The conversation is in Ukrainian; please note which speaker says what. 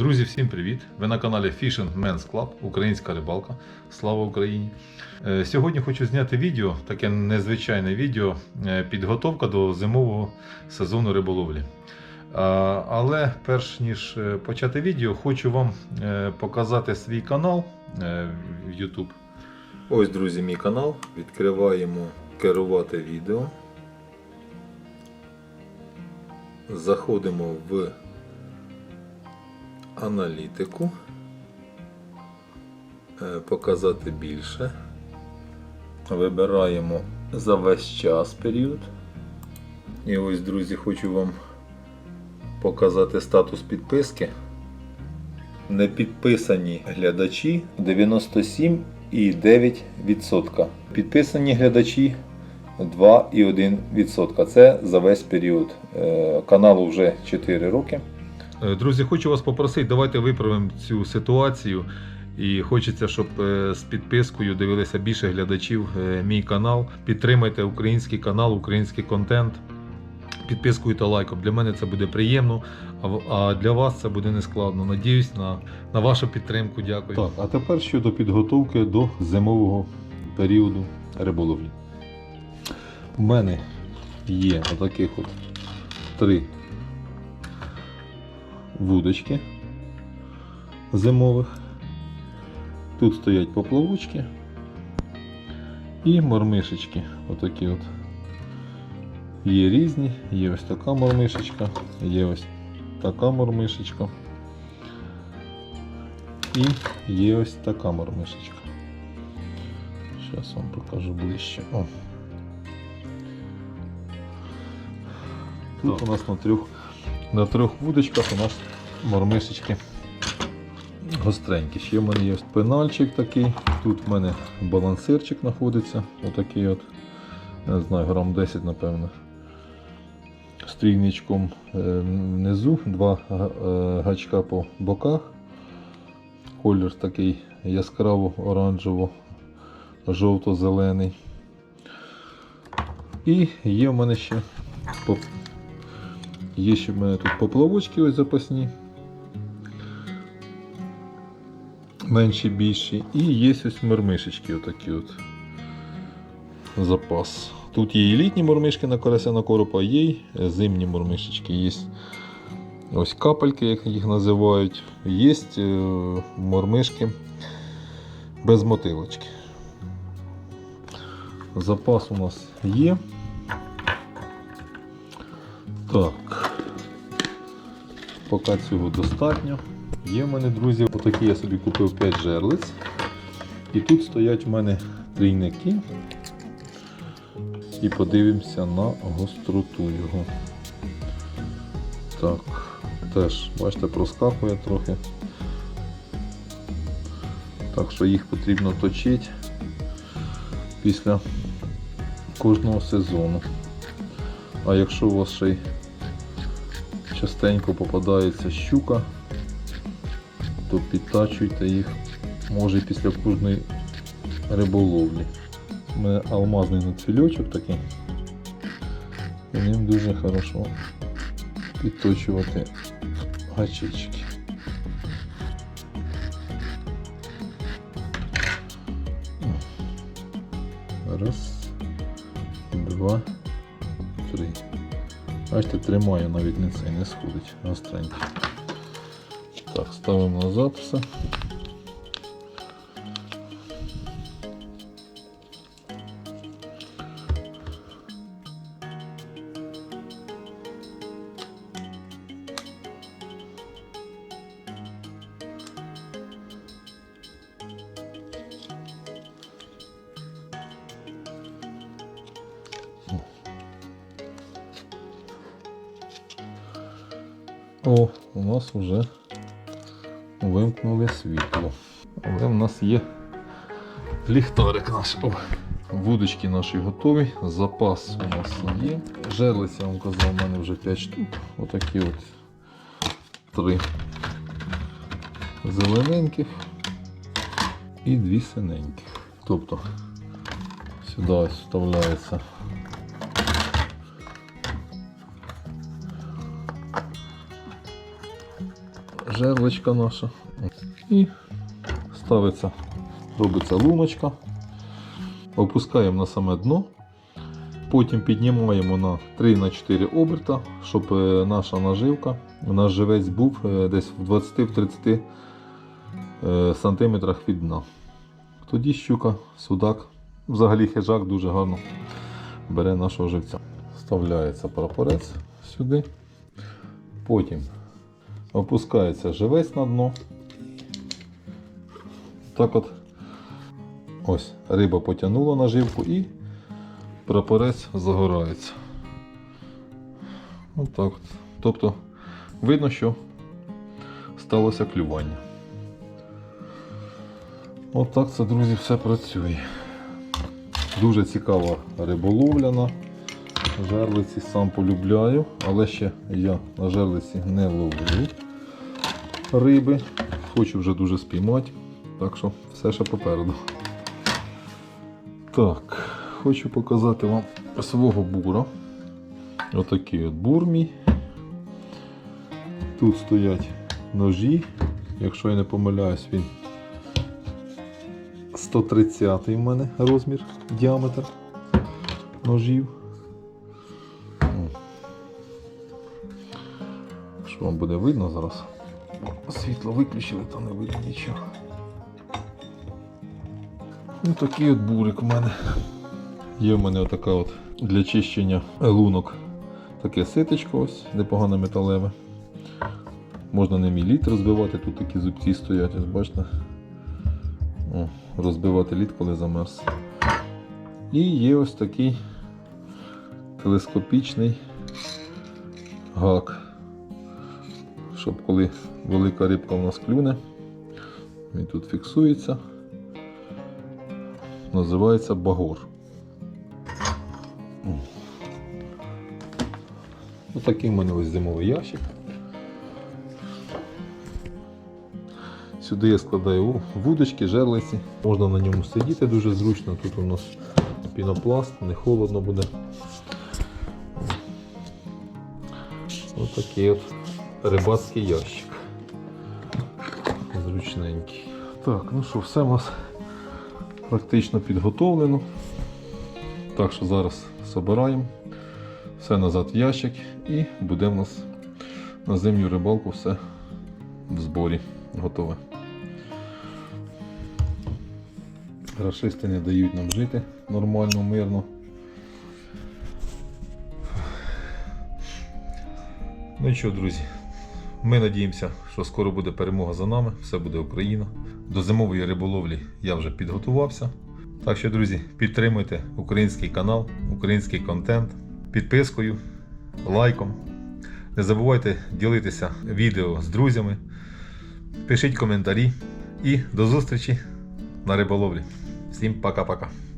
Speaker 1: Друзі, всім привіт! Ви на каналі Fishing Men's Club, Українська рибалка. Слава Україні! Е, Сьогодні хочу зняти відео, таке незвичайне відео, е, підготовка до зимового сезону риболовлі. Але перш ніж е, почати відео, хочу вам показати свій канал в YouTube. Ось, друзі, мій канал. Відкриваємо керувати відео. Заходимо в аналітику, Е, показати більше. Вибираємо за весь час період. І ось, друзі, хочу вам показати статус підписки. Не підписані глядачі 97,9%. Підписані глядачі 2,1%. Це за весь період. Е, Каналу вже 4 роки. Е, Друзі, хочу вас попросити, давайте виправимо цю ситуацію. І хочеться, щоб е, з підпискою дивилися більше глядачів е, мій канал. Підтримайте український канал, український контент. Підпискою та лайком. Для мене це буде приємно, а для вас це буде нескладно. Надіюсь на, на вашу підтримку. Дякую. Так, а тепер щодо підготовки до зимового періоду риболовлі. У мене є отаких от три вудочки зимових. Тут стоять поплавочки і мормишечки. Отакі от. Є різні, є ось така мормишечка, є ось така мормишечка. І є ось така мормишечка. Зараз вам покажу ближче. О. Тут у нас на трьох, на трьох вудочках у нас мормишечки гостренькі. Ще в мене є ось пенальчик такий. Тут в мене балансирчик знаходиться. Отакий от, не знаю, грам 10, напевно. З трійничком е, внизу, два е, гачка по боках. Колір такий яскраво оранжево жовто-зелений. І є в мене ще є ще в мене тут поплавочки ось запасні. Менші, більші. І є ось мормишечки отакі от. Запас. Тут є і літні мормишки на карася на коропа, є й зимні мормишечки. Є ось капельки, як їх називають. Є е, мормишки без мотилочки. Запас у нас є. Так. Поки цього достатньо. Є в мене, друзі, отакі я собі купив 5 жерлиць. І тут стоять в мене трійники. І подивимося на гостроту його. Так, теж, бачите, проскакує трохи. Так що їх потрібно точити після кожного сезону. А якщо у вас ще й частенько попадається щука, то підтачуйте їх може після кожної риболовлі. У мене алмазний нацвільочок такий. І ним дуже хорошо підточувати гачечки. Раз, два. Бачите, тримаю, навіть не цей не сходить. Гостренький. Так, ставимо назад все. О, у нас вже вимкнули світло. Але в нас є ліхтарик наш. О, вудочки наші готові. Запас у нас є. Жерлиця, я вам казав, у мене вже 5 штук. Отакі от три зелененьких і дві синеньких. Тобто сюди ось вставляється жерлочка наша. І ставиться, робиться луночка. Опускаємо на саме дно. Потім піднімаємо на 3-4 оберта, щоб е, наша наживка, наш живець був е, десь в 20-30 е, сантиметрах від дна. Тоді щука, судак, взагалі хижак дуже гарно бере нашого живця. Вставляється прапорець сюди. Потім опускається живець на дно. Так от ось риба потягнула наживку і прапорець загорається. Отак от. Тобто видно, що сталося клювання. Отак це, друзі, все працює. Дуже цікава риболовля на жерлиці, сам полюбляю, але ще я на жерлиці не ловлю риби. Хочу вже дуже спіймати, так що все ще попереду. Так, хочу показати вам свого бура. Отакий от бур мій. Тут стоять ножі. Якщо я не помиляюсь, він 130 в мене розмір, діаметр ножів. Що вам буде видно зараз? Світло виключили, то не видно нічого. Ну, такий от бурик у мене. Є в мене отака от для чищення лунок таке ситечко ось, непогане металеве. Можна і лід розбивати, тут такі зубці стоять, ось бачите. О, розбивати лід, коли замерз. І є ось такий телескопічний гак. Щоб коли велика рибка у нас клюне, він тут фіксується. Називається багор. Ось такий в мене ось зимовий ящик. Сюди я складаю вудочки, жерлиці. Можна на ньому сидіти дуже зручно. Тут у нас пінопласт, не холодно буде. Ось такий от рибацький ящик. Зручненький. Так, ну що, все у нас практично підготовлено. Так що зараз збираємо все назад в ящик і буде в нас на зимню рибалку все в зборі готове. Рашисти не дають нам жити нормально, мирно. Ну і що, друзі, ми надіємося, що скоро буде перемога за нами, все буде Україна. До зимової риболовлі я вже підготувався. Так що, друзі, підтримуйте український канал, український контент підпискою, лайком. Не забувайте ділитися відео з друзями. Пишіть коментарі і до зустрічі на риболовлі. Всім пока-пока.